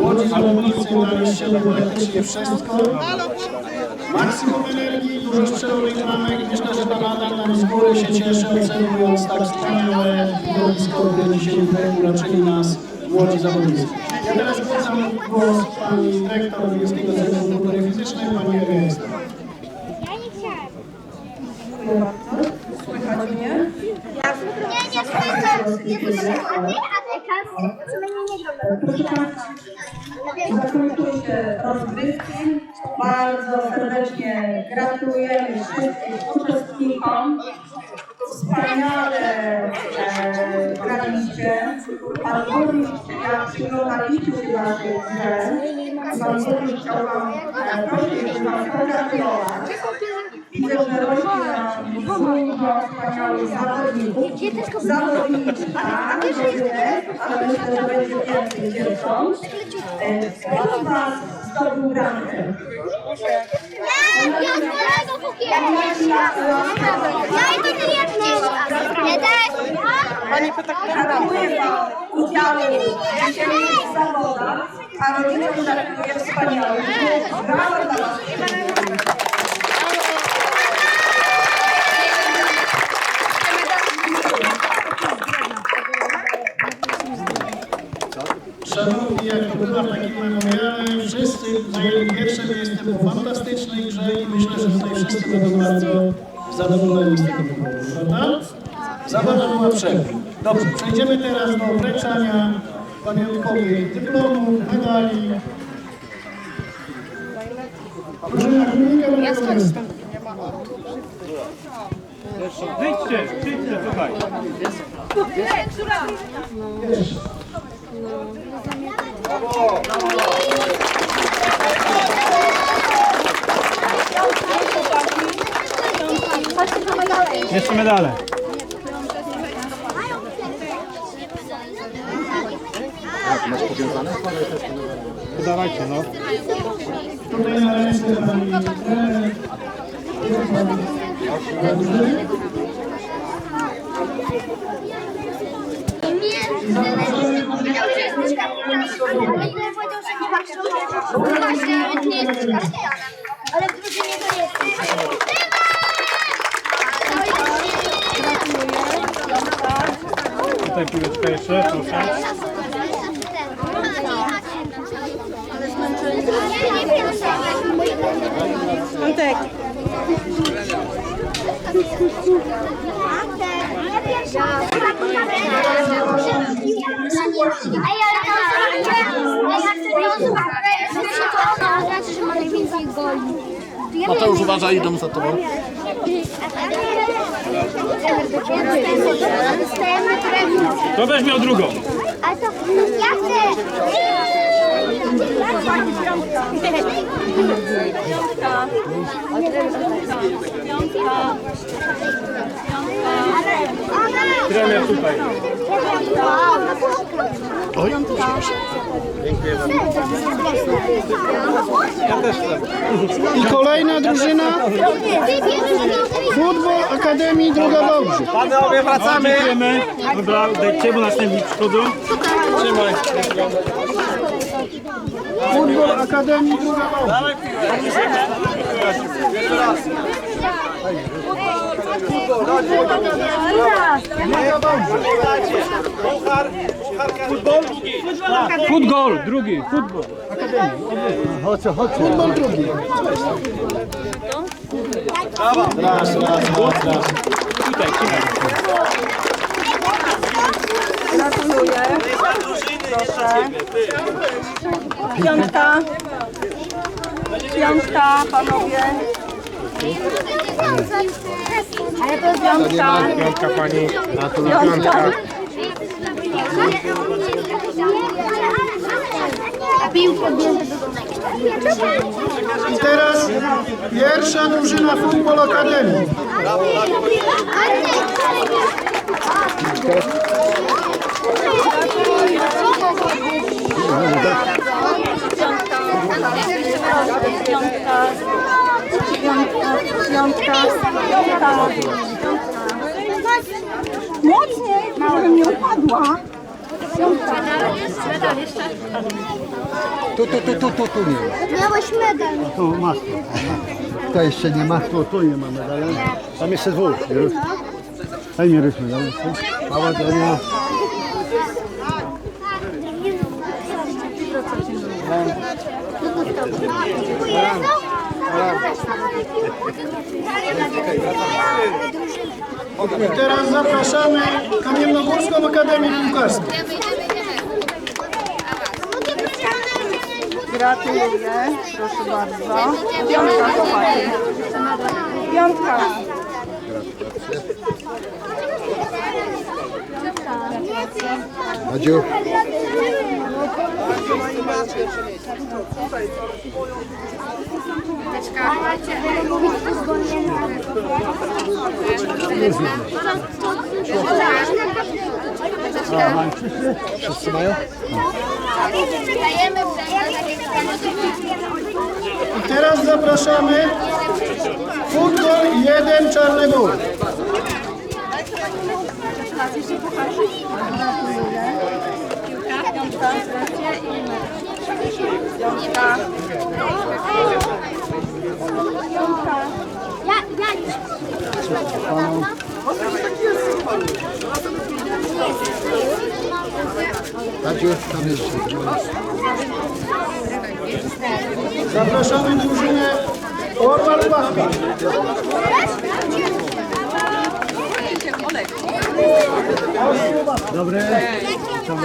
Łodzi zawodnicy daliście nam praktycznie wszystko. Maksimum energii, dużo strzelonych bramek. Myślę, że pan Adam nam z góry się cieszy, obserwując tak wspaniałe widowisko, które dzisiaj tutaj uraczyli nas młodzi zawodnicy. Ja teraz głosam głos pani dyrektor Wiejskiego Centrum Kultury Fizycznej, pani Ewy Ekster. Ja nie chciałem. Słychać mnie? Nie, nie słyszę. Nie. A ty, a kas? Co mnie nie? Proszę Państwa, zakończyły się rozgrywki. Bardzo serdecznie gratulujemy wszystkim uczestnikom. Wspaniale e, graliście. Pan burmistrz, jak przygotowaliście się naszej grze, pan burmistrz chciał Wam e, prosić, żeby Wam pogratulować. Widzę, że rośnie dużo wspaniałych zawodników. Zawodniczki, tak, jest, ale myślę, że będzie więcej dziewcząt. Kto Was zdobył bramkę? Ja, ja z tego kupiłem. Ja i to daj. Gratuluję Wam udziału w dzisiejszych zawodach, a rodzicom gratuluję wspaniałych. Brawo będą bardzo zadowoleni z tego wyboru, prawda? Zabawa była przepiękna. Dobrze, przejdziemy teraz do wręczania pamiątkowych dyplomów, medali. Drużyna Górnika Małego Wyjdźcie, przyjdźcie tutaj. Jeszcze medale. Dawajcie, no. Tutaj na ręce pani trener. Ale w drużynie to jest. Tutaj piłeczka jeszcze, proszę. Antek. Ja pierwsza. Ej, ale to znaczy, że ma najwięcej goli. Mateusz, uważaj, idą za tobą. To weź miał drugą. Ale to ja chcę. Trener tutaj. Oj, I kolejna drużyna Futbol Akademii Druga Wałbrzych. Panowie, wracamy. Dziękujemy. Dobra, dajcie, bo następni przychodzą. Trzymaj. Futbol Akademii Druga Wałbrzych. Futbol, drugi, futbol. Futbol drugi. Raz, raz, raz, raz. Tutaj, trzymaj. Gratuluję. Proszę. Piątka. Piątka, panowie. Ale to jest piątka. Piątka pani. Piątka. I teraz pierwsza drużyna Futbol Akademii. Piątka. Piątka. Piątka. Mocniej, nie upadła. Tu, tu, tu, tu, tu, tu nie ma. Miałeś medal. Tu masz. To jeszcze nie ma. Tu, tu nie ma medala. Tam jeszcze dwóch. Już. Daj mi ryż medal. Powodzenia. Dziękuję. Teraz zapraszamy Kamiennogórską Akademię Piłkarską. Gratuluję, proszę bardzo. Piątka, chłopaki. Piątka. Madziu, wszyscy mają? Dajemy I teraz zapraszamy Futbol 1 Czarny Bór. Zapraszamy drużynę Orwal Pachka. Dobry. Co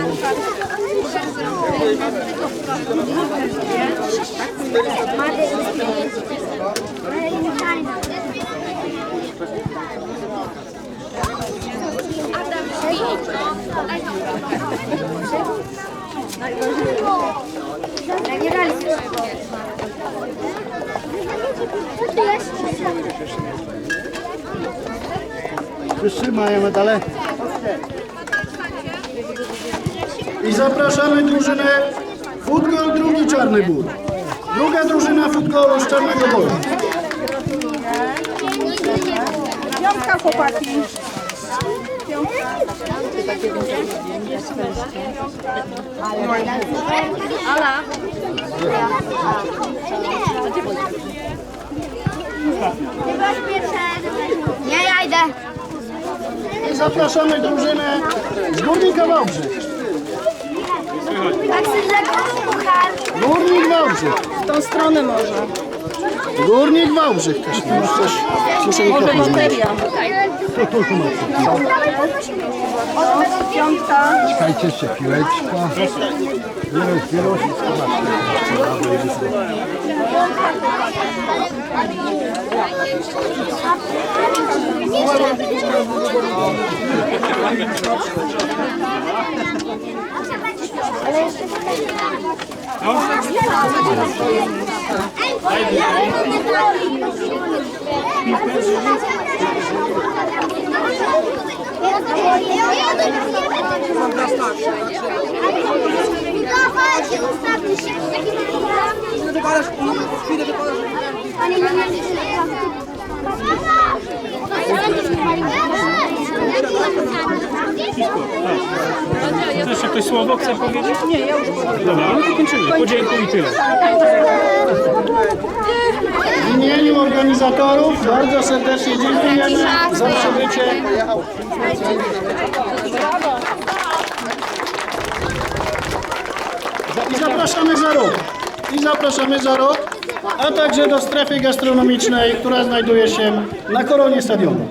Wszyscy mają medale. I zapraszamy drużynę Futbol drugi Czarny Bór. Druga drużyna futbolu z Czarnego Boru. Piątka, chłopaki. Nie, ja idę. I zapraszamy drużynę z Górnika Wałbrzych. Tak sobie zagrać puchar. Górnik Wałbrzych. W tą stronę może. Górnik Wałbrzych też już coś słyszę Może mikrofon. bateria. Tu, tu, tu masz. Piątka. Czekajcie jeszcze chwileczkę. Wierusz, wierusz. Ale jeszcze Ти кажеш, піде, ти кажеш. Czy jeszcze ktoś słowo chce powiedzieć? Nie, ja już Dobra, no to kończymy. Podziękuj i tyle. W imieniu organizatorów bardzo serdecznie dziękujemy za przybycie. I zapraszamy za rok. I zapraszamy za rok, a także do strefy gastronomicznej, która znajduje się na koronie stadionu.